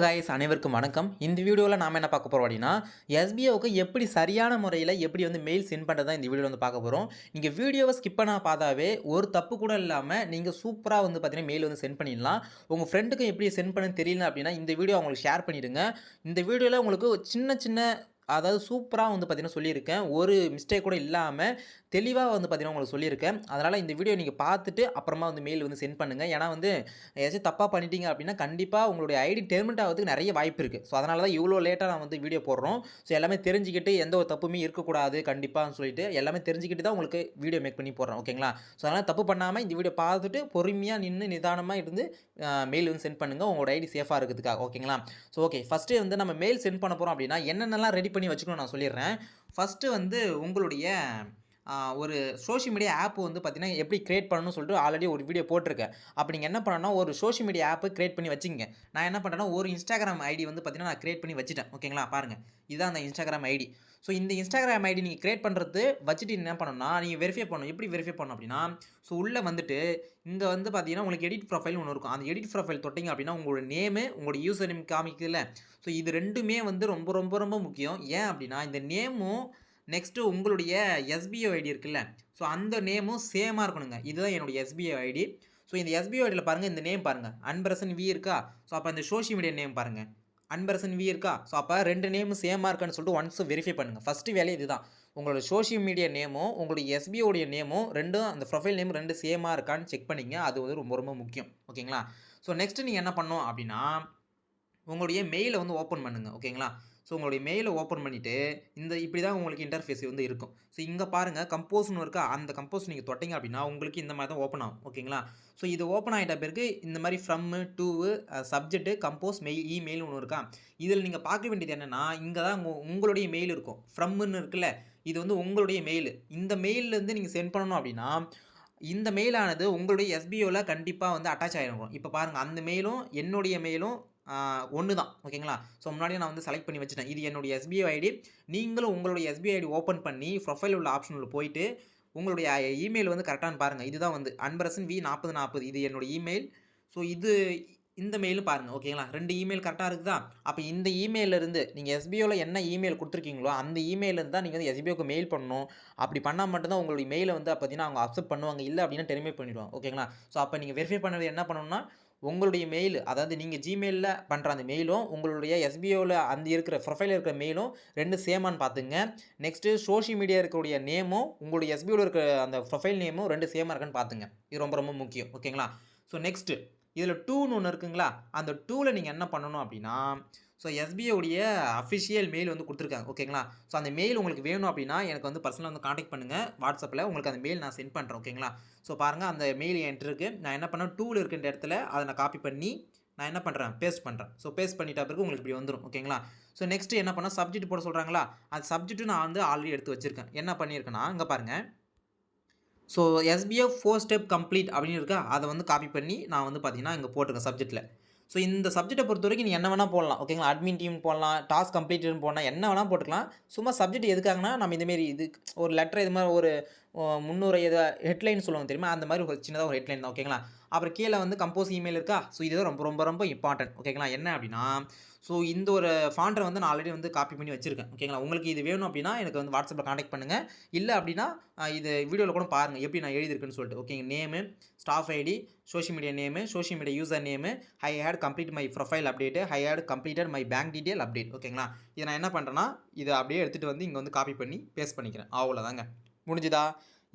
Guys அனைவருக்கும் வணக்கம். இந்த வீடியோவில் நாம் என்ன பார்க்க போகிறோம் அப்படின்னா எஸ்பிஓக்கு எப்படி சரியான முறையில் எப்படி வந்து மெயில் சென்ட் பண்ணுறதா இந்த வீடியோவில் வந்து பார்க்க போகிறோம் நீங்கள் வீடியோவை ஸ்கிப் பண்ணால் பார்த்தாவே ஒரு தப்பு கூட இல்லாமல் நீங்கள் சூப்பராக வந்து பார்த்தீங்கன்னா மெயில் வந்து சென்ட் பண்ணிடலாம். உங்கள் ஃப்ரெண்டுக்கு எப்படி சென்ட் பண்ண தெரியல அப்படின்னா இந்த வீடியோ அவங்களுக்கு ஷேர் பண்ணிவிடுங்க இந்த வீடியோவில் உங்களுக்கு சின்ன சின்ன அதாவது சூப்பராக வந்து பார்த்திங்கன்னா சொல்லியிருக்கேன். ஒரு மிஸ்டேக் கூட இல்லாமல் தெளிவாக வந்து பார்த்தீங்கன்னா உங்களுக்கு சொல்லியிருக்கேன். அதனால் இந்த வீடியோ நீங்கள் பார்த்துட்டு அப்புறமா வந்து மெயில் வந்து சென்ட் பண்ணுங்கள் ஏன்னா வந்து ஏதாச்சும் தப்பாக பண்ணிட்டீங்க அப்படின்னா கண்டிப்பாக உங்களுடைய ஐடி டெர்மினேட் ஆகிறதுக்கு நிறைய வாய்ப்பு இருக்குது ஸோ அதனால தான் இவ்வளோ லேட்டாக நான் வந்து வீடியோ போடுறோம். ஸோ எல்லாமே தெரிஞ்சுக்கிட்டு எந்த ஒரு தப்புமே இருக்கக்கூடாது கண்டிப்பாக சொல்லிட்டு எல்லாமே தெரிஞ்சுக்கிட்டு தான் உங்களுக்கு வீடியோ மேக் பண்ணி போடுறேன். ஓகேங்களா ஸோ அதனால் தப்பு பண்ணாமல் இந்த வீடியோ பார்த்துட்டு பொறுமையாக நின்று நிதானமாக இருந்து மெயில் வந்து சென்ட் பண்ணுங்கள் உங்களோட ஐடி சேஃபாக இருக்கிறதுக்காக. ஓகேங்களா ஸோ ஓகே ஃபஸ்ட்டு வந்து நம்ம மெயில் சென்ட் பண்ண போகிறோம் அப்படின்னா என்னென்னலாம் ரெடி பண்ணி வச்சுக்கணும் நான் சொல்லிடுறேன். ஃபஸ்ட்டு வந்து உங்களுடைய ஒரு சோஷியல் மீடியா ஆப் வந்து பார்த்திங்கன்னா எப்படி க்ரியேட் பண்ணணும்னு சொல்லிட்டு ஆல்ரெடி ஒரு வீடியோ போட்டிருக்கேன். அப்போ நீங்கள் என்ன பண்ணணும்னா ஒரு சோஷியல் மீடியா ஆப்பு க்ரியேட் பண்ணி வச்சுங்க நான் என்ன பண்ணுறேன்னா ஒரு இன்ஸ்டாகிராம் ஐடி வந்து பார்த்தீங்கன்னா நான் க்ரியேட் பண்ணி வச்சுட்டேன். ஓகேங்களா பாருங்கள் இதுதான் அந்த இன்ஸ்டாகிராம் ஐடி ஸோ இந்த இன்ஸ்டாகிராம் ஐடி நீங்கள் க்ரியேட் பண்ணுறது வச்சுட்டு என்ன பண்ணணும்னா நீங்கள் வெரிஃபை பண்ணணும். எப்படி வெரிஃபை பண்ணணும் அப்படின்னா ஸோ உள்ளே வந்துட்டு இங்கே வந்து பார்த்தீங்கன்னா உங்களுக்கு எடிட் ப்ரொஃபைல் ஒன்று இருக்கும். அந்த எடிட் ப்ரொஃபைல் தொட்டிங்க அப்படின்னா உங்களோட நேமு உங்களோட யூசர் நேம் காமிக்குதுல்ல. ஸோ இது ரெண்டுமே வந்து ரொம்ப ரொம்ப ரொம்ப முக்கியம். ஏன் அப்படின்னா இந்த நேமும் நெக்ஸ்ட்டு உங்களுடைய எஸ்பிஓ ஐடி இருக்குல்ல. ஸோ அந்த நேமும் சேமாக இருக்கணுங்க. இதுதான் என்னுடைய எஸ்பிஐ ஐடி ஸோ இந்த எஸ்பிஐ ஐடியில் பாருங்கள் இந்த நேம் பாருங்கள் அன்பரசன் வி இருக்கா? ஸோ அப்போ இந்த சோஷியல் மீடியா நேம் பாருங்கள் அன்பரசன் வி இருக்கா? ஸோ அப்போ ரெண்டு நேமும் சேமாக இருக்கான்னு சொல்லிட்டு ஒன்ஸ் வெரிஃபை பண்ணுங்கள் ஃபஸ்ட்டு வேலை இதுதான். உங்களோட சோஷியல் மீடியா நேமும் உங்களுடைய எஸ்பிஓடைய நேமும் ரெண்டும் அந்த ப்ரொஃபைல் நேம் ரெண்டு சேமாக இருக்கான்னு செக் பண்ணிங்க. அது வந்து ரொம்ப ரொம்ப முக்கியம். ஓகேங்களா ஸோ நெக்ஸ்ட்டு நீங்கள் என்ன பண்ணணும் அப்படின்னா உங்களுடைய மெயிலை வந்து ஓப்பன் பண்ணுங்கள் ஓகேங்களா ஸோ உங்களுடைய மெயிலை ஓப்பன் பண்ணிவிட்டு இந்த இப்படி தான் உங்களுக்கு இன்டர்ஃபேஸ் வந்து இருக்கும். ஸோ இங்கே பாருங்கள் கம்போஸ்னு இருக்கா. அந்த கம்போஸ் நீங்கள் தொட்டிங்க அப்படின்னா உங்களுக்கு இந்த மாதிரி தான் ஓப்பன் ஆகும் ஓகேங்களா ஸோ இது ஓப்பன் ஆகிட்ட பிறகு இந்த மாதிரி from to subject compose mail email ஒன்று இருக்கா? இதில் நீங்கள் பார்க்க வேண்டியது என்னென்னா இங்கே தான் உங்க- உங்களுடைய மெயில் இருக்கும். ஃப்ரம்முன்னு இருக்குல்ல? இது வந்து உங்களுடைய மெயில் இந்த மெயிலேருந்து நீங்கள் சென்ட் பண்ணணும் அப்படின்னா இந்த மெயிலானது உங்களுடைய எஸ்பிஓவில் கண்டிப்பாக வந்து அட்டாச் ஆகிருக்கும் இப்போ பாருங்கள் அந்த மெயிலும் என்னுடைய மெயிலும் ஒன்று தான் ஓகேங்களா? ஸோ முன்னாடியே நான் வந்து செலக்ட் பண்ணி வச்சுட்டேன். இது என்னுடைய எஸ்பிஐ ஐடி நீங்களும் உங்களுடைய எஸ்பிஐ ஐடி ஓப்பன் பண்ணி ப்ரொஃபைல் உள்ள ஆப்ஷனில் போயிட்டு உங்களுடைய இமெயில் வந்து கரெக்டானு பாருங்கள் இதுதான் வந்து அன்பரசன் வி நாற்பது நாற்பது இது என்னுடைய இமெயில் ஸோ இது இந்த மெயிலும் பாருங்கள் ஓகேங்களா? ரெண்டு இமெயில் கரெக்டாக இருக்குதா? அப்போ இந்த இமெயிலிருந்து நீங்கள் எஸ்பிஓவில் என்ன இமெயில் கொடுத்துருக்கீங்களோ அந்த இமெயிலேருந்து தான் நீங்கள் வந்து எஸ்பிஓக்கு மெயில் பண்ணணும். அப்படி பண்ணால் மட்டும்தான் உங்களுடைய மெயிலை வந்து பார்த்தீங்கன்னா அவங்க அக்செப்ட் பண்ணுவாங்க. இல்லை அப்படின்னா டெர்மினேட் பண்ணிவிடுவாங்க ஓகேங்களா? ஸோ அப்போ நீங்கள் வெரிஃபை பண்ணது என்ன பண்ணணும்னா உங்களுடைய மெயில் அதாவது நீங்கள் ஜிமெயிலில் பண்ணுற அந்த மெயிலும் உங்களுடைய எஸ்பிஓவில் அந்த இருக்கிற ப்ரொஃபைலில் இருக்கிற மெயிலும் ரெண்டு சேமான்னு பார்த்துங்க நெக்ஸ்ட்டு சோஷியல் மீடியா இருக்கக்கூடிய நேமும் உங்களுடைய எஸ்பிஓவில் இருக்கிற அந்த ப்ரொஃபைல் நேமும் ரெண்டு சேமாக இருக்கான்னு பார்த்துங்க இது ரொம்ப ரொம்ப முக்கியம். ஓகேங்களா ஸோ நெக்ஸ்ட்டு இதில் டூன்னு ஒன்று இருக்குங்களா? அந்த டூவில் நீங்கள் என்ன பண்ணணும் அப்படின்னா ஸோ எஸ்பிஐடைய அஃபிஷியல் மெயில் வந்து கொடுத்துருக்காங்க. ஓகேங்களா ஸோ அந்த மெயில் உங்களுக்கு வேணும் அப்படின்னா எனக்கு வந்து பர்சனலாக வந்து காண்டாக்ட் பண்ணுங்கள் வாட்ஸ்அப்பில் உங்களுக்கு அந்த மெயில் நான் சென்ட் பண்ணுறேன் ஓகேங்களா ஸோ பாருங்கள் அந்த மெயில் என்கிட்ட இருக்குது நான் என்ன பண்ணேன்? டூவில் இருக்கின்ற இடத்துல அதை நான் காப்பி பண்ணி நான் என்ன பண்ணுறேன் பேஸ்ட் பண்ணுறேன் ஸோ பேஸ்ட் பண்ணிட்ட பிறகு உங்களுக்கு இப்படி வந்துடும் ஓகேங்களா ஸோ நெக்ஸ்ட்டு என்ன பண்ணால் சப்ஜெக்ட் போட சொல்கிறாங்களா அந்த சப்ஜெக்ட்டு நான் வந்து ஆல்ரெடி எடுத்து வச்சுருக்கேன். என்ன பண்ணியிருக்கேன்னா இங்கே பாருங்கள் so SBF four step complete அப்படின்னு இருக்கா. அதை வந்து காப்பி பண்ணி நான் வந்து பார்த்தீங்கன்னா இங்கே போட்டிருக்கேன் சப்ஜெக்ட்டில் ஸோ இந்த சப்ஜெக்ட்டை பொறுத்த வரைக்கும் நீ என்ன வேணால் போடலாம். ஓகேங்களா அட்மின் டீம் போடலாம் டாஸ்க் கம்ப்ளீட்னு போடலாம் என்ன வேணால் போட்டுக்கலாம். சும்மா சப்ஜெக்ட் எதுக்காகனா நம்ம இந்தமாரி இது ஒரு லெட்டர் இது மாதிரி ஒரு முன்னூறு எது ஹெட்லைன் சொல்லுவாங்க தெரியுமா? அந்த மாதிரி ஒரு சின்னதாக ஒரு ஹெட்லைன் தான் ஓகேங்களா அப்புறம் கீழே வந்து கம்போஸ் இமெயில் இருக்கா? ஸோ இது ரொம்ப ரொம்ப ரொம்ப இம்பார்ட்டன்ட் ஓகேங்களா என்ன அப்படின்னா ஸோ இந்த ஒரு ஃபாண்டரை வந்து நான் ஆல்ரெடி வந்து காப்பி பண்ணி வச்சிருக்கேன் ஓகேங்களா உங்களுக்கு இது வேணும் அப்படின்னா எனக்கு வந்து வாட்ஸ்அப்பில் காண்டாக்ட் பண்ணுங்கள் இல்லை அப்படின்னா இது வீடியோவில் கூட பாருங்கள் எப்படி நான் எழுதியிருக்குன்னு சொல்லிட்டு ஓகேங்க name staff ID social media name social media user name I had complete my profile update I had completed my bank detail update ஓகேங்களா இதை நான் என்ன பண்ணுறேன்னா இதை அப்படியே எடுத்துகிட்டு வந்து இங்கே வந்து காப்பி பண்ணி பேஸ்ட் பண்ணிக்கிறேன். அவ்வளோதாங்க முடிஞ்சுதா?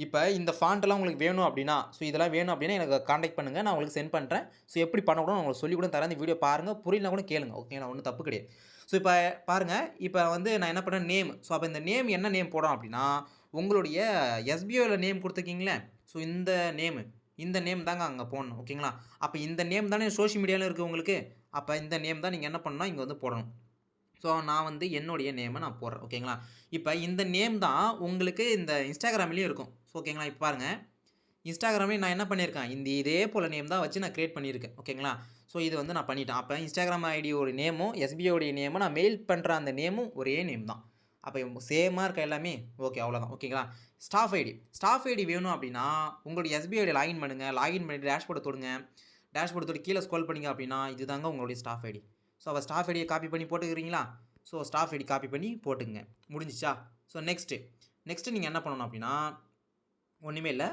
இப்போ இந்த ஃபாண்ட்டெல்லாம் உங்களுக்கு வேணும் அப்படின்னா ஸோ இதெல்லாம் வேணும் அப்படின்னா எனக்கு காண்டாக்ட் பண்ணுங்கள் நான் உங்களுக்கு சென்ட் பண்ணுறேன் ஸோ எப்படி பண்ண நான் உங்களுக்கு சொல்லி கூட தரேன். இந்த வீடியோ பாருங்கள் புரியலனா கூட கேளுங்க. ஓகேங்களா ஒன்றும் தப்பு கிடையாது. ஸோ இப்போ பாருங்கள் இப்போ வந்து நான் என்ன பண்ணேன்? நேம் ஸோ அப்போ இந்த நேம் என்ன நேம் போடணும் அப்படின்னா உங்களுடைய எஸ்பிஓவில் நேம் கொடுத்துருக்கீங்களே. ஸோ இந்த நேமு இந்த நேம் தாங்க அங்கே போடணும். ஓகேங்களா அப்போ இந்த நேம் தானே சோஷியல் மீடியாவில் இருக்குது உங்களுக்கு. அப்போ இந்த நேம் தான் நீங்கள் என்ன பண்ணால் இங்கே வந்து போடணும். ஸோ நான் வந்து என்னுடைய நேமை நான் போடுறேன் ஓகேங்களா இப்போ இந்த நேம் தான் உங்களுக்கு இந்த இன்ஸ்டாகிராம்லேயும் இருக்கும். ஸோ ஓகேங்களா இப்போ பாருங்கள் இன்ஸ்டாகிராம்லேயும் நான் என்ன பண்ணியிருக்கேன்? இந்த இதே போல் நேம் தான் வச்சு நான் க்ரியேட் பண்ணியிருக்கேன் ஓகேங்களா ஸோ இது வந்து நான் பண்ணிட்டேன். அப்போ இன்ஸ்டாகிராம் ஐடியோட நேமும் எஸ்பிஐடைய நேமும் நான் மெயில் பண்ணுற அந்த நேமும் ஒரே நேம் தான். அப்போ சேமாக இருக்க எல்லாமே? ஓகே அவ்வளோதான் ஓகேங்களா ஸ்டாஃப் ஐடி ஸ்டாஃப் ஐடி வேணும் அப்படின்னா உங்களுடைய எஸ்பிஐடி லாகின் பண்ணுங்கள் லாகின் பண்ணிட்டு டேஷ்போர்டை தொடுங்க. டேஷ்போர்டு தொட்டு கீழே ஸ்க்ரோல் பண்ணிங்க அப்படின்னா இதுதாங்க உங்களுடைய ஸ்டாஃப் ஐடி ஸோ அவள் ஸ்டாஃப் ஐடியை காப்பி பண்ணி போட்டுக்கிறீங்களா? ஸோ ஸ்டாஃப் ஐடி காப்பி பண்ணி போட்டுங்க முடிஞ்சிச்சா? ஸோ நெக்ஸ்ட்டு நெக்ஸ்ட்டு நீங்கள் என்ன பண்ணணும் அப்படின்னா ஒன்றுமே இல்லை.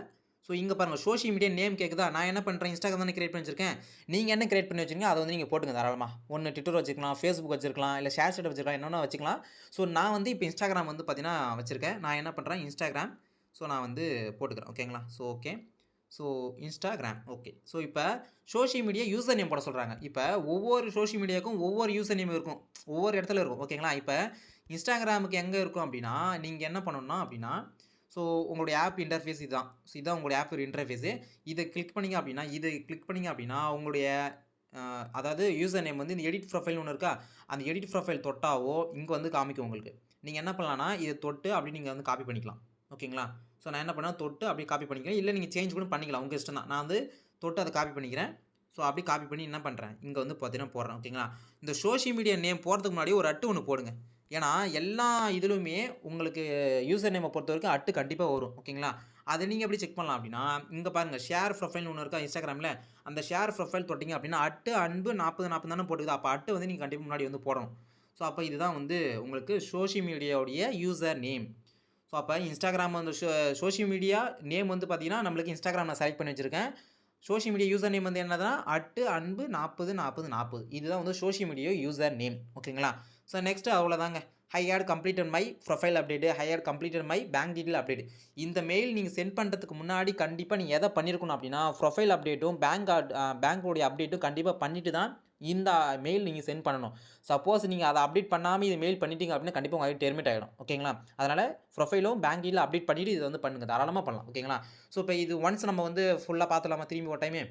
ஸோ இங்கே பாருங்கள் சோஷியல் மீடியா நேம் கேட்குதா நான் என்ன பண்ணுறேன் இன்ஸ்டாகிராம் தானே கிரியேட் பண்ணி வச்சிருக்கேன். நீங்கள் என்ன கிரியேட் பண்ணி வச்சிருக்கீங்க அதை வந்து நீங்கள் போட்டுங்க தாராளமாக ஒன்று ட்விட்டர் வச்சுக்கலாம் ஃபேஸ்புக் வச்சிருக்கலாம் இல்லை ஷேர் ஷேட் வச்சுக்கலாம் என்னென்ன வச்சுக்கலாம். ஸோ நான் வந்து இப்போ இன்ஸ்டாகிராம் வந்து பார்த்தீங்கன்னா வச்சுருக்கேன். நான் என்ன பண்ணுறேன் இன்ஸ்டாகிராம் ஸோ நான் வந்து போட்டுக்கிறேன். ஓகேங்களா so okay so Instagram okay so இப்போ சோஷியல் மீடியா யூசர் நேம் போட சொல்கிறாங்க இப்போ ஒவ்வொரு சோஷியல் மீடியாவுக்கும் ஒவ்வொரு யூசர் நேம் இருக்கும். ஒவ்வொரு இடத்துல இருக்கும் ஓகேங்களா இப்போ இன்ஸ்டாகிராமுக்கு எங்கே இருக்கும் அப்படின்னா நீங்கள் என்ன பண்ணணும்னா அப்படின்னா ஸோ உங்களுடைய ஆப் இன்டர்ஃபேஸ் இதுதான். ஸோ இதுதான் உங்களுடைய ஆப் இன்டர்ஃபேஸு இதை கிளிக் பண்ணிங்க அப்படின்னா இதை கிளிக் பண்ணிங்க அப்படின்னா உங்களுடைய அதாவது யூசர் நேம் வந்து இந்த எடிட் ப்ரொஃபைல் ஒன்று இருக்கா? அந்த எடிட் ப்ரொஃபைல் தொட்டாவோ இங்கே வந்து காமிக்கும் உங்களுக்கு. நீங்கள் என்ன பண்ணலான்னா இதை தொட்டு அப்படி நீங்கள் வந்து காப்பி பண்ணிக்கலாம். ஓகேங்களா ஸோ நான் என்ன பண்ணேன்? தொட்டு அப்படியே காப்பி பண்ணிக்கிறேன். இல்லை நீங்கள் சேஞ்ச் கூட பண்ணிக்கலாம். உங்கள் இஷ்டம் தான். நான் வந்து தொட்டு அதை காப்பி பண்ணிக்கிறேன். ஸோ அப்படி காப்பி பண்ணி என்ன பண்ணுறேன் இங்கே வந்து பார்த்தீங்கன்னா போடுறேன். ஓகேங்களா இந்த சோஷியல் மீடியா நேம் போகிறதுக்கு முன்னாடி ஒரு அட்டு ஒன்று போடுங்க. ஏன்னா எல்லா இதுலையுமே உங்களுக்கு யூசர் நேமை பொறுத்த வரைக்கும் அட்டு கண்டிப்பாக வரும். ஓகேங்களா அதை நீங்கள் எப்படி செக் பண்ணலாம் அப்படின்னா இங்கே பாருங்கள் ஷேர் ப்ரொஃபைல் ஒன்று இருக்கா. இன்ஸ்டாகிராமில் அந்த ஷேர் ப்ரொஃபைல் தொட்டிங்க அப்படின்னா அட்டு அன்பு நாற்பது நாற்பது தானே போட்டுக்குது. அப்போ அட்டு வந்து நீங்கள் கண்டிப்பாக முன்னாடி வந்து போடணும். ஸோ அப்போ இதுதான் வந்து உங்களுக்கு சோஷியல் மீடியாவுடைய யூசர் நேம் ஸோ அப்போ இன்ஸ்டாகிராம் வந்து சோஷியல் மீடியா நேம் வந்து பார்த்தீங்கன்னா நம்மளுக்கு இன்ஸ்டாகிராம் நான் செலக்ட் பண்ணி வச்சுருக்கேன். சோஷியல் மீடியா யூசர் நேம் வந்து என்னதுன்னா அட்டு அன்பு நாற்பது நாற்பது நாற்பது இதுதான் வந்து சோஷியல் மீடியா யூசர் நேம் ஓகேங்களா ஸோ நெக்ஸ்ட்டு அவ்வளோதாங்க I had completed my profile update I had completed my bank detail update இந்த மெயில் நீங்கள் சென்ட் பண்ணுறதுக்கு முன்னாடி கண்டிப்பாக நீங்கள் எதை பண்ணியிருக்கணும் அப்படின்னா ப்ரொஃபைல் அப்டேட்டும் பேங்க் பேங்க்கோடைய அப்டேட்டும் கண்டிப்பாக பண்ணிட்டு தான் இந்த மெயில் நீங்கள் சென்ட் பண்ணணும். சப்போஸ் நீங்கள் அதை அப்டேட் பண்ணாமல் இது மெயில் பண்ணிட்டீங்க அப்படின்னா கண்டிப்பாக உங்களுக்கு டெர்மிட் ஆகிடும் ஓகேங்களா? அதனால் ப்ரொஃபைலும் பேங்க் டீட்டில் அப்டேட் பண்ணிவிட்டு இதை வந்து பண்ணுங்கள் தாராளமாக பண்ணலாம். ஓகேங்களா? ஸோ இப்போ இது ஒன்ஸ் நம்ம வந்து ஃபுல்லாக பார்த்துலாமா திரும்பி ஒரு டைமே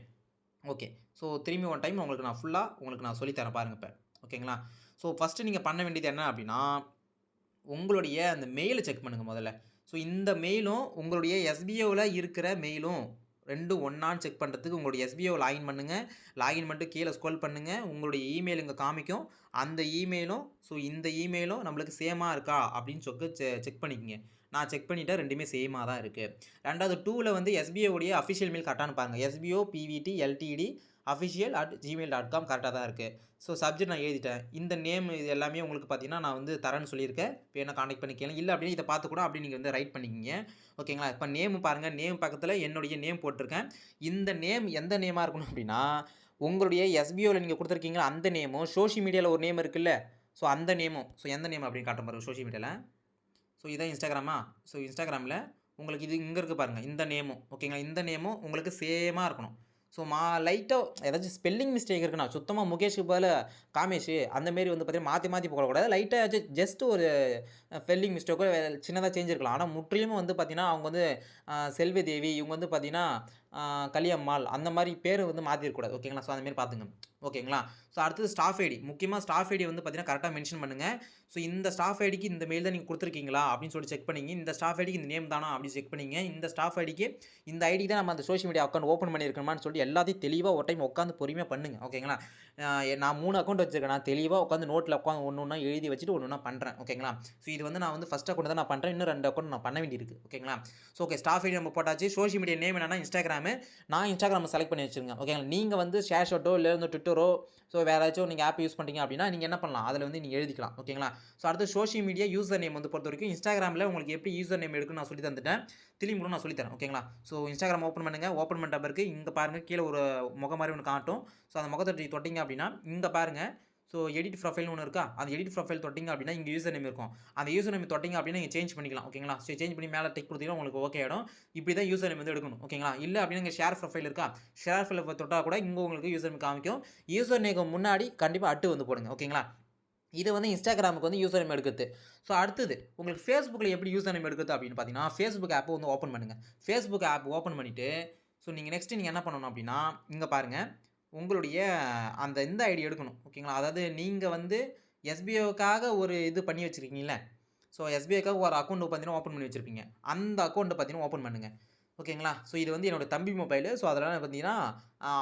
ஓகே ஸோ திரும்பி ஒன் டைம் உங்களுக்கு நான் ஃபுல்லாக உங்களுக்கு நான் சொல்லித்தரேன் பாருங்கள் இப்போ. ஓகேங்களா? ஸோ ஃபஸ்ட்டு நீங்கள் பண்ண வேண்டியது என்ன அப்படின்னா உங்களுடைய அந்த மெயிலை செக் பண்ணுங்கள் முதல்ல. ஸோ இந்த மெயிலும் உங்களுடைய எஸ்பிஓவில் இருக்கிற மெயிலும் ரெண்டும் ஒன்றான்னு செக் பண்ணுறதுக்கு உங்களுடைய எஸ்பிஓ லாகின் பண்ணுங்கள் லாகின் பண்ணிட்டு கீழே ஸ்க்ரோல் பண்ணுங்கள் உங்களுடைய இமெயில் இங்கே காமிக்கும். அந்த இமெயிலும் ஸோ இந்த இமெயிலும் நம்மளுக்கு சேமாக இருக்கா? அப்படின்னு சொல்லி செக் பண்ணிக்கோங்க. நான் செக் பண்ணிவிட்டேன் ரெண்டுமே சேமாக தான் இருக்குது ரெண்டாவது டூவில் வந்து SBI உடைய அஃபிஷியல் மெயில் கரெக்டானு பாருங்கள் SPO PVT LTD official at Gmail dot com கரெக்டாக தான் இருக்குது ஸோ சப்ஜெக்ட் நான் எழுதிட்டேன். இந்த நேம் இது எல்லாமே உங்களுக்கு பார்த்தீங்கன்னா நான் வந்து தரேன்னு சொல்லியிருக்கேன். இப்போ என்ன காண்டாக்ட் பண்ணிக்கலாம் இல்லை அப்படின்னு இதை பார்த்து கூட அப்படி நீங்கள் வந்து ரைட் பண்ணிக்கிங்க. ஓகேங்களா இப்போ நேம் பாருங்கள் நேம் பக்கத்தில் என்னுடைய நேம் போட்டிருக்கேன். இந்த நேம் எந்த நேமாக இருக்கணும் அப்படின்னா உங்களுடைய எஸ்பிஓவில் நீங்கள் கொடுத்துருக்கீங்களா? அந்த நேமும் சோஷியல் மீடியாவில் ஒரு நேம் இருக்குல்ல. ஸோ அந்த நேமும் ஸோ எந்த நேம் அப்படின்னு காட்ட பாருங்க சோஷியல் மீடியாவில் ஸோ இதான் இன்ஸ்டாகிராமா ஸோ இன்ஸ்டாகிராமில் உங்களுக்கு இது இங்கே இருக்குது பாருங்கள் இந்த நேமும் ஓகேங்களா இந்த நேமும் உங்களுக்கு சேமாக இருக்கணும். ஸோ மா லைட்டாக ஏதாச்சும் ஸ்பெல்லிங் மிஸ்டேக் இருக்குன்னா சுத்தமாக முகேஷுக்கு பதில் காமேஷ் அந்தமாரி வந்து பார்த்தீங்கன்னா மாற்றி மாற்றி போடக்கூடாது. லைட்டாக ஜஸ்ட் ஒரு ஸ்பெல்லிங் மிஸ்டேக்கோ சின்னதாக சேஞ்ச் இருக்கலாம். ஆனால் முற்றிலும் வந்து பார்த்திங்கன்னா அவங்க வந்து செல்வி தேவி இவங்க வந்து பார்த்திங்கன்னா கலியம்மாள் அந்த மாதிரி பேர் வந்து மாற்றிடக்கூடாது ஓகேங்களா? ஸோ அந்தமாரி பார்த்துங்க ஓகேங்களா? ஸோ அடுத்தது ஸ்டாஃப் ஐடி முக்கியமாக ஸ்டாஃப் ஐடி வந்து பார்த்தீங்கன்னா கரெக்டாக மென்ஷன் பண்ணுங்கள் ஸோ இந்த ஸ்டாஃப் ஐடிக்கு இந்த மெயில் தான் நீங்கள் கொடுத்துருக்கீங்களா? அப்படின்னு சொல்லி செக் பண்ணிங்க. இந்த ஸ்டாஃப் ஐடிக்கு இந்த நேம் தானா? அப்படின்னு செக் பண்ணிங்க. இந்த ஸ்டாஃப் ஐடிக்கு இந்த ஐடி தான் நம்ம அந்த சோஷியல் மீடியா அக்கௌண்ட் ஓப்பன் பண்ணியிருக்கணுமான்னு சொல்லிட்டு எல்லாத்தையும் தெளிவாக ஒரு டைம் உட்காந்து பொறுமையாக பண்ணுங்க. ஓகேங்களா? நான் மூணு அக்கௌண்ட் வச்சுருக்கேன். நான் தெளிவாக உட்காந்து நோட்டில் உட்காந்து ஒன்று ஒன்றா எழுதி வச்சுட்டு ஒன்று ஒன்றா பண்ணுறேன் ஓகேங்களா? ஸோ இது வந்து நான் வந்து ஃபஸ்ட் அக்கௌண்ட் தான் நான் பண்ணுறேன் இன்னும் ரெண்டு அக்கௌண்ட் நான் பண்ண வேண்டியிருக்கு. ஓகேங்களா? ஸோ ஓகே ஸ்டாஃப் ஐடி நம்ம போட்டாச்சு. சோஷியல் மீடியா நேம் என்னன்னா இன்ஸ்டாகிராம் நான் இன்ஸ்டாகிராம் செலக்ட் பண்ணி வச்சுருங்க. ஓகேங்களா நீங்கள் வந்து ஷேர் ஷாட்டோ இல்லை வந்து ட்விட்டரோ ஸோ வேறு ஏதாச்சும் நீங்கள் ஆப் யூஸ் பண்ணுறீங்க அப்படின்னா நீங்கள் என்ன பண்ணலாம்? அதில் வந்து நீங்கள் எழுதிக்கலாம். ஓகேங்களா ஸோ அடுத்து சோஷியல் மீடியா யூசர் நேம் வந்து பொறுத்த வரைக்கும் இன்ஸ்டாகிராமில் உங்களுக்கு எப்படி யூசர் நேம் எடுக்குன்னு நான் சொல்லி தந்துட்டேன். திரும்பி கூட நான் சொல்லித்தரேன் ஓகேங்களா ஸோ இன்ஸ்டாகிராம் ஓப்பன் பண்ணுங்கள் ஓப்பன் பண்ணுற பிறகு இங்கே பாருங்கள் கீழே ஒரு முகம் மாதிரி ஒன்று காட்டும். ஸோ அந்த முகத்தை தொட்டிங்க அப்படின்னா இங்கே பாருங்கள் ஸோ எடிட் ப்ரொஃபைல்னு ஒன்று இருக்கா? அந்த எடிட் ப்ரொஃபைல் தொட்டிங்க அப்படின்னா இங்கே யூசர் நேம் இருக்கும். அந்த யூசர் நேம் தொட்டிங்க அப்படின்னா நீங்கள் சேஞ்ச் பண்ணிக்கலாம் ஓகேங்களா ஸோ சேஞ்ச் பண்ணி மேலே டிக் கொடுத்தீங்கன்னா உங்களுக்கு ஓகே ஆகிடும் இப்படி தான் யூசர் நேம் வந்து எடுக்கணும் ஓகேங்களா இல்லை அப்படின்னா இங்கே ஷேர் ப்ரொஃபைல் இருக்கா? ஷேர் ப்ரொஃபைல் தொட்டால் கூட இங்கே உங்களுக்கு யூசர் நேம் காமிக்கும். யூசர் நேம் முன்னாடி கண்டிப்பாக அட்டு வந்து போடுங்க ஓகேங்களா இது வந்து இன்ஸ்டாகிராமுக்கு வந்து யூசர் நேம் எடுக்குது ஸோ அடுத்தது உங்களுக்கு ஃபேஸ்புக்கில் எப்படி யூசர் நேம் எடுக்குது அப்படின்னு பார்த்தீங்கன்னா ஃபேஸ்புக் ஆப்பை வந்து ஓப்பன் பண்ணுங்கள் ஃபேஸ்புக் ஆப் ஓப்பன் பண்ணிவிட்டு ஸோ நீங்கள் நெக்ஸ்ட்டு நீங்கள் என்ன பண்ணணும் அப்படின்னா இங்கே பாருங்கள் உங்களுடைய அந்த இந்த ஐடி எடுக்கணும். ஓகேங்களா? அதாவது நீங்கள் வந்து எஸ்பிஓக்காக ஒரு இது பண்ணி வச்சுருக்கீங்கள ஸோ எஸ்பிஐக்காக ஒரு அக்கௌண்ட் பார்த்தீங்கன்னா ஓப்பன் பண்ணி வச்சுருப்பீங்க. அந்த அக்கௌண்ட்டை பார்த்தீங்கன்னா ஓப்பன் பண்ணுங்கள் ஓகேங்களா? ஸோ இது வந்து என்னோடய தம்பி மொபைலு ஸோ அதனால் பார்த்தீங்கன்னா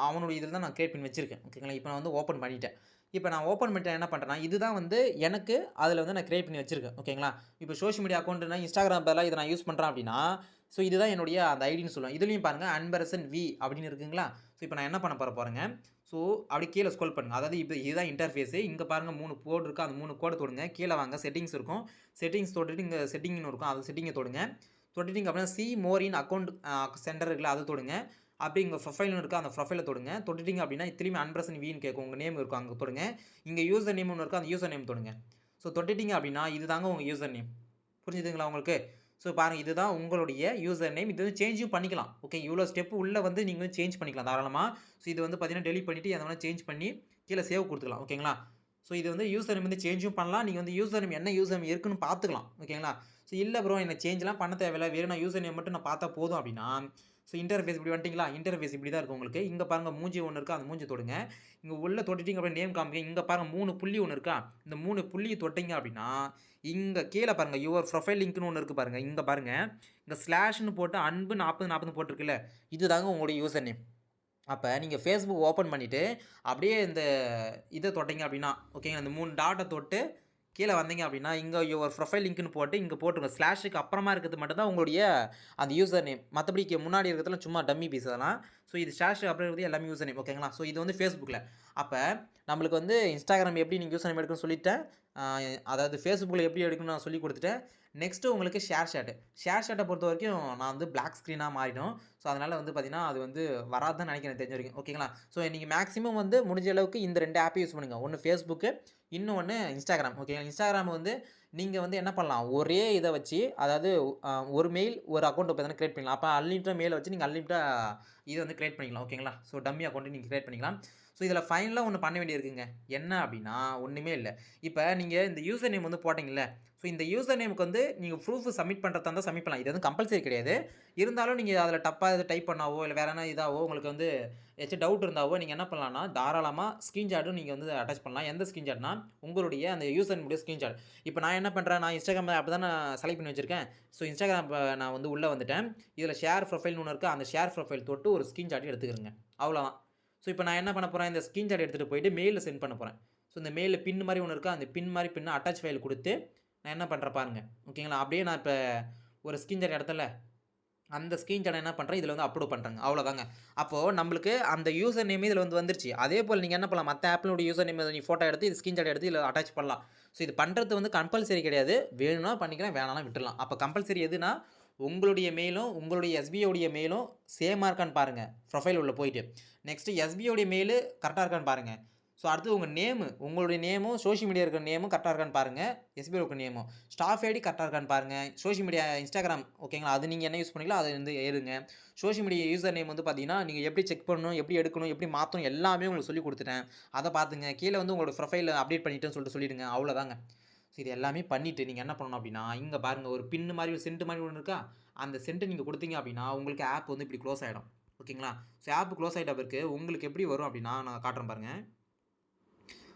அவனுடைய இதில் தான் நான் க்ரியேட் பண்ணி வச்சுருக்கேன். ஓகேங்களா? இப்போ நான் வந்து ஓப்பன் பண்ணிட்டேன். இப்போ நான் ஓப்பன் பண்ணிட்டேன் என்ன பண்ணுறேன்னா இதுதான் வந்து எனக்கு அதில் வந்து நான் க்ரியேட் பண்ணி வச்சுருக்கேன். ஓகேங்களா? இப்போ சோஷியல் மீடியா அக்கௌண்ட்னா இன்ஸ்டாகிராம் பதிலாக இதை நான் யூஸ் பண்ணுறேன் அப்படின்னா ஸோ இதுதான் என்னுடைய அந்த ஐடின்னு சொல்லுவேன். இதுலேயும் பாருங்கள் அன்பரசன் வி அப்படின்னு இருக்குங்களா? ஸோ இப்போ நான் என்ன பண்ண போகிற போகிறேங்க ஸோ அப்படி கீழே ஸ்க்ரோல் பண்ணுங்கள் அதாவது இப்போ இதுதான் இன்டர்ஃபேஸு இங்கே பாருங்கள் மூணு கோடு இருக்குது அந்த மூணு கோடை தொடுங்க. கீழே வாங்க. செட்டிங்ஸ் இருக்கும். செட்டிங்ஸ் தொட்டுட்டு இங்கே செட்டிங்னு இருக்கும். அது செட்டிங்கை தொடுங்க. தொட்டுட்டு இங்கே அப்படின்னா சி மோரின் அக்கௌண்ட் சென்டர் இருக்குல்ல அதை தொடுங்க. அப்படி இங்கே ப்ரொஃபைல்னு இருக்குது அந்த ப்ரொஃபைலை தொடுங்க. தொட்டுட்டிங்க அப்படின்னா திரும்பி அன்பிரசன் வீன்னு கேட்கும். உங்கள் நேம் இருக்கும். அங்கே தொடுங்க. இங்கே யூசர் நேம் ஒன்று இருக்குது அந்த யூசர் நேம் தொடுங்க. ஸோ தொட்டுட்டிங்க அப்படின்னா இது தாங்க உங்கள் யூசர் நேம் புரிஞ்சுதுங்களா உங்களுக்கு? ஸோ பாருங்கள் இதுதான் உங்களுடைய யூசர் நேம் இது வந்து சேஞ்சும் பண்ணிக்கலாம். ஓகே இவ்வளோ ஸ்டெப் உள்ளே வந்து நீங்கள் வந்து சேஞ்ச் பண்ணிக்கலாம் தாராளமாக ஸோ இது வந்து பார்த்தீங்கன்னா டெலிட் பண்ணிவிட்டு அதை சேஞ்ச் பண்ணி கீழே சேவ் கொடுத்துக்கலாம். ஓகேங்களா ஸோ இது வந்து யூசர் நேம் வந்து சேஞ்சும் பண்ணலாம். நீங்கள் வந்து யூசர் நேம் என்ன யூசர் நேம் இருக்குன்னு பார்த்துக்கலாம் ஓகேங்களா ஸோ இல்லை ப்ரோ எனக்கு சேஞ்ச்லாம் பண்ண தேவையில்ல. வேறு நான் யூசர் நேம் மட்டும் நான் பார்த்தா போதும் அப்படின்னா ஸோ இன்டர்ஃபேஸ் இப்படி வந்துட்டிங்களா? இன்டர்ஃபேஸ் இப்படி தான் இருக்கும் உங்களுக்கு. இங்கே பாருங்கள் மூஞ்சி ஒன்று இருக்கா? அந்த மூஞ்சி தொடுங்க. இங்கே உள்ள தொட்டுட்டிங்க அப்படியே நேம் காமிங்க. இங்கே பாருங்கள் மூணு புள்ளி ஒன்று இருக்கா? இந்த மூணு புள்ளி தொட்டிங்க அப்படின்னா இங்கே கீழே பாருங்கள் யுவர் ப்ரொஃபைல் லிங்க்னு ஒன்று இருக்குது பாருங்கள் இங்கே பாருங்கள் இங்கே ஸ்லாஷ்னு போட்டு அன்பு நாற்பது நாற்பது போட்டிருக்குல்ல. இது தாங்க உங்களுடைய யூசர் நேம் அப்போ நீங்கள் ஃபேஸ்புக் ஓப்பன் பண்ணிவிட்டு அப்படியே இந்த இதை தொட்டிங்க அப்படின்னா ஓகேங்க இந்த மூணு டாட்டை தொட்டு கீழே வந்தீங்க அப்படின்னா இங்கே யுவர் ப்ரொஃபைல் லிங்க்னு போட்டு இங்கே போட்டுருங்க. ஸ்லாஷுக்கு அப்புறமா இருக்கிறது மட்டும்தான் உங்களுடைய அந்த யூசர் நேம் மற்றபடி முன்னாடி இருக்கிறதுலாம் சும்மா டம்மி பீஸ் அதெல்லாம். ஸோ இது ஸ்லாஷுக்கு அப்புறம் இருக்கிறது எல்லாமே யூசர் நேம் ஓகேங்களா ஸோ இது வந்து ஃபேஸ்புக்கில் அப்போ நம்மளுக்கு வந்து இன்ஸ்டாகிராம் எப்படி நீங்கள் யூசர் நேம் எடுக்கணும்னு சொல்லிட்டேன். அதாவது ஃபேஸ்புக்கில் எப்படி எடுக்கணும்னு நான் சொல்லி கொடுத்துட்டேன். நெக்ஸ்ட்டு உங்களுக்கு ஷேர் ஷாட்டு ஷேர் ஷாட்டை பொறுத்த வரைக்கும் நான் வந்து பிளாக் ஸ்க்ரீனாக மாறிடும். ஸோ அதனால் வந்து பார்த்தீங்கன்னா அது வந்து வராதுன்னு நினைக்கிறேன் தெரிஞ்ச வரைக்கும். ஓகேங்களா ஸோ நீங்கள் மேக்ஸிமம் வந்து முடிஞ்ச அளவுக்கு இந்த ரெண்டு ஆப்பை யூஸ் பண்ணுங்கள் ஒன்று ஃபேஸ்புக்கு இன்னொன்று இன்ஸ்டாகிராம் ஓகேங்களா இன்ஸ்டாகிராம் வந்து நீங்கள் வந்து என்ன பண்ணலாம்? ஒரே இதை வச்சு அதாவது ஒரு மெயில் ஒரு அக்கௌண்ட் பார்த்தீங்கன்னா க்ரியேட் பண்ணலாம் அப்போ அன்லிமிட்டாக மெயில் வச்சு நீங்கள் அன்லிமிட்டாக இதை வந்து க்ரியேட் பண்ணிக்கலாம். ஓகேங்களா ஸோ டம்மி அக்கௌண்ட்டு நீங்கள் க்ரியேட் பண்ணிக்கலாம். ஸோ இதில் ஃபைனலாக ஒன்று பண்ண வேண்டியிருக்குங்க. என்ன அப்படின்னா ஒன்றுமே இல்லை. இப்போ நீங்கள் இந்த யூசர் நேம் வந்து போட்டிங்கல்ல ஸோ இந்த யூசர் நேமுக்கு வந்து நீங்கள் ப்ரூஃப் சப்மிட் பண்ணுறதா இருந்தால் சப்மிட் பண்ணலாம். இது வந்து கம்பல்சரி கிடையாது. இருந்தாலும் நீங்கள் அதில் தப்பாக எது டைப் பண்ணாவோ இல்லை வேறு என்ன இதாவோ உங்களுக்கு வந்து ஏதாச்சும் டவுட் இருந்தாவோ நீங்கள் என்ன பண்ணலாம்னா தாராளமாக ஸ்க்ரீன்ஷாட்டும் நீங்கள் வந்து அட்டாச் பண்ணலாம். எந்த ஸ்க்ரீன்ஷாட்னா உங்களுடைய அந்த யூசர் நேமுடைய ஸ்க்ரீன்ஷாட் இப்போ நான் என்ன பண்ணுறேன் நான் இன்ஸ்டாகிராம் அப்படி தான் நான் செலக்ட் பண்ணி வச்சுருக்கேன். ஸோ இன்ஸ்டாகிராம் நான் வந்து உள்ளே வந்துட்டேன். இதில் ஷேர் ப்ரொஃபைல்னு ஒன்று இருக்குது அந்த ஷேர் ப்ரொஃபைல் தொட்டு ஒரு ஸ்க்ரீன்ஷாட் எடுத்துக்கிறேங்க. அவ்வளோதான் ஸோ இப்போ நான் என்ன பண்ண போகிறேன் இந்த ஸ்க்ரீன்ஷாட் எடுத்துகிட்டு போயிட்டு மெயிலில் சென்ட் பண்ண போகிறேன் ஸோ இந்த மெயிலில் பின் மாதிரி ஒன்று இருக்கா? அந்த பின் மாதிரி பின்ன அட்டாச் ஃபைல் கொடுத்து நான் என்ன பண்ணுறேன் பாருங்கள் ஓகேங்களா அப்படியே நான் இப்போ ஒரு ஸ்க்ரீன்ஷாட் இடத்துல அந்த ஸ்க்ரீன்ஷாட் என்ன பண்ணுறேன் இதில் வந்து அப்லோட் பண்ணுறேங்க அவ்வளோதாங்க அப்போது நம்மளுக்கு அந்த யூசர் நேம் இதில் வந்து வந்துருச்சு. அதே போல் நீங்கள் என்ன பண்ணலாம்? மற்ற ஆப்பிளோட யூசர் நேம் நீங்கள் ஃபோட்டோ எடுத்து இது ஸ்க்ரீன்ஷாட் எடுத்து இதில் அட்டாச் பண்ணலாம். ஸோ இது பண்ணுறது வந்து கம்பல்சரி கிடையாது. வேணும்னா பண்ணிக்கலாம் வேணாலும் விட்டுடலாம். அப்போ கம்பல்சரி எதுனா உங்களுடைய மெயிலும் உங்களுடைய எஸ்பிஐடைய மெயிலும் சேமாக இருக்கான்னு பாருங்கள் ப்ரொஃபைல் உள்ளே போயிட்டு. நெக்ஸ்ட்டு எஸ்பிஐடைய மெயிலு கரெக்டாக இருக்கான்னு பாருங்கள் ஸோ அடுத்து உங்கள் நேமு உங்களுடைய நேமும் சோஷியல் மீடியா இருக்கிற நேமும் கரெக்டாக இருக்கான்னு பாருங்கள் எஸ்பிஐ இருக்கிற நேமும் ஸ்டாஃப் ஐடி கரெக்டாக இருக்கான்னு பாருங்கள் சோஷியல் மீடியா இன்ஸ்டாகிராம் ஓகேங்களா அது நீங்கள் என்ன யூஸ் பண்ணீங்களோ அது வந்து ஏறுங்க. சோஷியல் மீடியா யூசர் நேம் வந்து பார்த்தீங்கன்னா நீங்கள் எப்படி செக் பண்ணணும் எப்படி எடுக்கணும் எப்படி மாற்றணும் எல்லாமே உங்களுக்கு சொல்லி கொடுத்துட்டேன். அதை பார்த்துங்க கீழே வந்து உங்களோட ப்ரொஃபைல் அப்டேட் பண்ணிட்டேன்னு சொல்லிட்டு சொல்லிடுங்க. அவ்வளோதாங்க ஸோ இது எல்லாமே பண்ணிவிட்டு நீங்கள் என்ன பண்ணணும் அப்படின்னா இங்கே பாருங்கள் ஒரு பின்னு மாதிரி ஒரு சென்ட் மாதிரி ஒன்று இருக்கா? அந்த சென்ட்டு நீங்கள் கொடுத்தீங்க அப்படின்னா உங்களுக்கு ஆப் வந்து இப்படி க்ளோஸ் ஆகிடும் ஓகேங்களா? ஸோ ஆப் க்ளோஸ் ஆகிட்ட பிறகு உங்களுக்கு எப்படி வரும் அப்படின்னா நான் காட்டுறேன் பாருங்கள்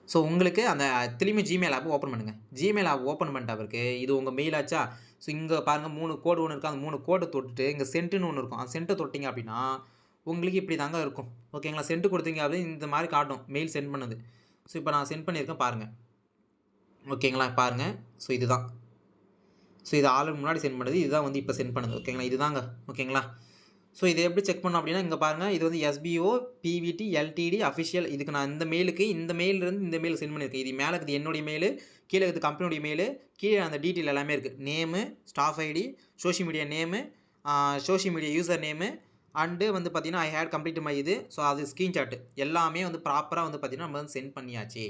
ஸோ உங்களுக்கு அந்த திரும்பி ஜிமெயில் ஆப் ஓப்பன் பண்ணுங்கள் ஜிமெயில் ஆப் ஓப்பன் பண்ணிட்ட பிறகு இது உங்கள் மெயில் ஆச்சா? ஸோ இங்கே பாருங்கள் மூணு கோடு ஒன்று இருக்கும் அந்த மூணு கோடை தொட்டுட்டு இங்கே சென்ட்டுன்னு ஒன்று இருக்கும். அந்த சென்ட்டை தொட்டிங்க அப்படின்னா உங்களுக்கு இப்படி தாங்க இருக்கும். ஓகேங்களா? சென்ட் கொடுத்தீங்க அப்படின்னு இந்த மாதிரி காட்டும். மெயில் சென்ட் பண்ணது. ஸோ இப்போ நான் சென்ட் பண்ணியிருக்கேன் பாருங்கள் ஓகேங்களா? பாருங்கள் ஸோ இதுதான். ஸோ இது ஆளுக்கு முன்னாடி சென்ட் பண்ணது இதுதான் வந்து இப்போ சென்ட் பண்ணுது. ஓகேங்களா? இதுதாங்க. ஓகேங்களா? ஸோ இதை எப்படி செக் பண்ணோம் அப்படின்னா இங்கே பாருங்கள் இது வந்து எஸ்பிஓ பிவிடி எல்டிடி அஃபிஷியல் இதுக்கு நான் இந்த மெயிலுக்கு இந்த மெயிலிருந்து இந்த மெயில் சென்ட் பண்ணியிருக்கேன். இது மேலே இருக்குது என்னுடைய மெயில் கீழே இருக்குது கம்பெனியுடைய மெயில் கீழே அந்த டீட்டெயில் எல்லாமே இருக்குது. Name staff ID social media name social media user name and வந்து பார்த்தீங்கன்னா ஐ ஹேட் கம்ப்ளீட் மை இது. ஸோ அது ஸ்க்ரீன்ஷாட்டு எல்லாமே வந்து ப்ராப்பராக வந்து பார்த்திங்கன்னா நம்ம வந்து சென்ட் பண்ணியாச்சு.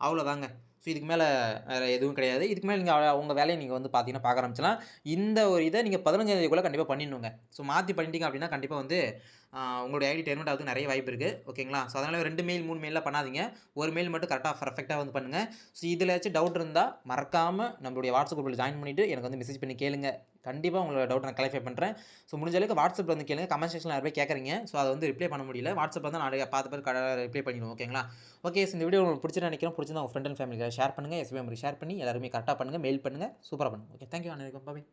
அவ்வளோதாங்க ஸோ இதுக்கு மேலே வேறு எதுவும் கிடையாது. இதுக்கு மேலே நீங்கள் உங்கள் வேலையை நீங்கள் வந்து பார்த்தீங்கன்னா பார்க்க ஆரம்பிச்சலாம் இந்த ஒரு இதை நீங்கள் பதினஞ்சாம் தேதிக்குள்ளே கண்டிப்பாக பண்ணிடணுங்க. ஸோ மாற்றி பண்ணிட்டீங்க அப்படின்னா கண்டிப்பாக வந்து உங்களுடைய ஐடி டெர்மெண்ட் ஆகுது நிறைய வாய்ப்பு இருக்குது ஓகேங்களா? ஸோ அதனால் ரெண்டு மெயில் மூணு மெயிலில் பண்ணாதீங்க. ஒரு மெயில் மட்டும் கரெக்டாக பர்ஃபெக்டாக வந்து பண்ணுங்கள் ஸோ இதில் ஏதாச்சும் டவுட் இருந்தால் மறக்காமல் நம்மளுடைய வாட்ஸ்அப் குரூப்பில் ஜாயின் பண்ணிவிட்டு எனக்கு வந்து மெசேஜ் பண்ணி கேளுங்க. கண்டிப்பாக உங்களோட டவுட் நான் கிளாரிஃபை பண்ணுறேன் ஸோ முடிஞ்ச அளவுக்கு வாட்ஸ்அப்பில் வந்து கேளுங்க. கமெண்ட் செக்ஷனில் நிறைய பேர் கேட்குறீங்க ஸோ அதை வந்து ரிப்ளை பண்ண முடியல. வாட்ஸ்அப்பில் தான் நான் பார்த்து பார்த்து ரிப்ளை பண்ணிடுவோம் ஓகேங்களா? ஓகே ஸோ இந்த வீடியோ உங்களுக்கு பிடிச்சிட்டு நினைக்கிறேன். பிடிச்சிருந்தா உங்கள் ஃப்ரெண்ட் அண்ட் ஃபேமிலிக்கு ஷேர் பண்ணுங்கள் எஸ்பிஎம் ஷேர் பண்ணி எல்லாருமே கரெக்டாக பண்ணுங்கள் மெயில் பண்ணுங்கள் சூப்பராக பண்ணுங்கள் ஓகே தேங்க்யூ அனைவருக்கும். பாய்